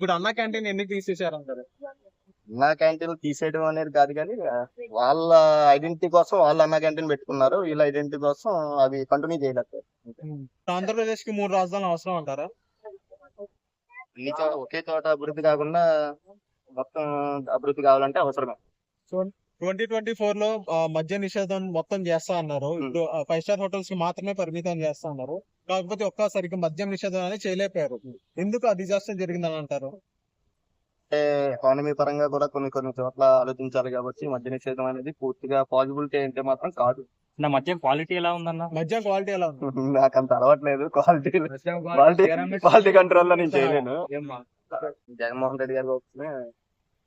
ఇప్పుడు అన్న క్యాంటీన్ ఎన్ని తీసేశారు అంటారు అన్నా క్యాంటీన్ తీసేయడం అనేది కాదు కానీ వాళ్ళ ఐడెంటిటీ కోసం వాళ్ళు అన్నా క్యాంటీన్ పెట్టుకున్నారు. వీళ్ళ ఐడెంటిటీ కోసం అవి కంటిన్యూ చేయలేదు. ఆంధ్రప్రదేశ్కి మూడు రాజధానులు అవసరం అంటారా? అన్ని చోట ఒకే చోట అభివృద్ధి కాకుండా మొత్తం అభివృద్ధి కావాలంటే అవసరమే. ట్వంటీ ట్వంటీ ఫోర్లో మద్య నిషేధం మొత్తం చేస్తా అన్నారు. ఇప్పుడు ఫైవ్ స్టార్ హోటల్స్కి మాత్రమే పరిమితం చేస్తా అన్నారు. కాకపోతే ఒక్కసారికి మద్యం నిషేధం అనేది చేయలేకపోయారు ఎందుకు ఆ డిజాస్టర్ జరిగిందని అంటారు? అంటే ఎకానమీ పరంగా కూడా కొన్ని కొన్ని చోట్ల ఆలోచించాలి కాబట్టి మద్య నిషేధం అనేది పూర్తిగా పాసిబిలిటీ అంటే మాత్రం కాదు. నా మధ్య క్వాలిటీ ఎలా ఉందన్న? మద్యం క్వాలిటీ ఎలా ఉంది? నాకు అంత అలవాట్లేదు. క్వాలిటీ క్వాలిటీ క్వాలిటీ కంట్రోల్లో నేను చేయలేను. జగన్మోహన్ రెడ్డి గారు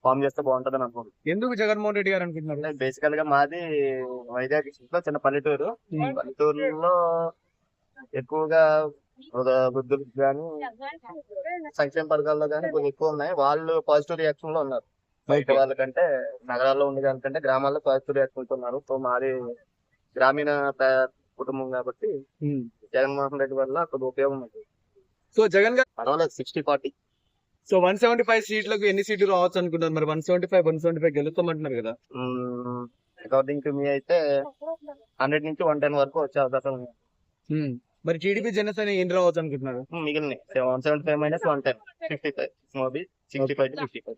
ఫామ్ చేస్తే బాగుంటది అని అనుకుంటున్నాను. ఎందుకు జగన్మోహన్ రెడ్డి గారు అనుకుంటున్నారు? బేసికల్గా మాది వైజాగ్ డిస్ట్రిక్ట్లో చిన్న పల్లెటూరు. పల్లెటూరులో ఎక్కువగా వృద్ధులకు కానీ సంక్షేమ పథకాల్లో కానీ కొన్ని ఎక్కువ ఉన్నాయి. వాళ్ళు పాజిటివ్ రియాక్షన్లో ఉన్నారు. బయట వాళ్ళకంటే నగరాల్లో ఉండే దానికంటే గ్రామాల్లో పాజిటివ్ రియాక్షన్ ఉన్నారు. సో మాది గ్రామీణ కుటుంబం కాబట్టి జగన్మోహన్ రెడ్డి వల్ల కొద్ది ఉపయోగం ఉంది. సో జగన్ గారు పర్వాలేదు sixty forty so one seventy five సీట్లకు ఎన్ని సీట్లు రావచ్చు అనుకుంటారు మరి? One seventy five one seventy five గెలుస్తామంటున్నారు కదా? అకార్డింగ్ టు మీ అయితే హండ్రెడ్ నుంచి వన్ టెన్ వరకు వచ్చే అవకాశం ఉంది. మరి టీడీపీ జనసేన ఎన్ని రావచ్చు అనుకుంటున్నారు? మిగిలిన one seventy five minus one ten. Fifty five. Sixty five fifty five.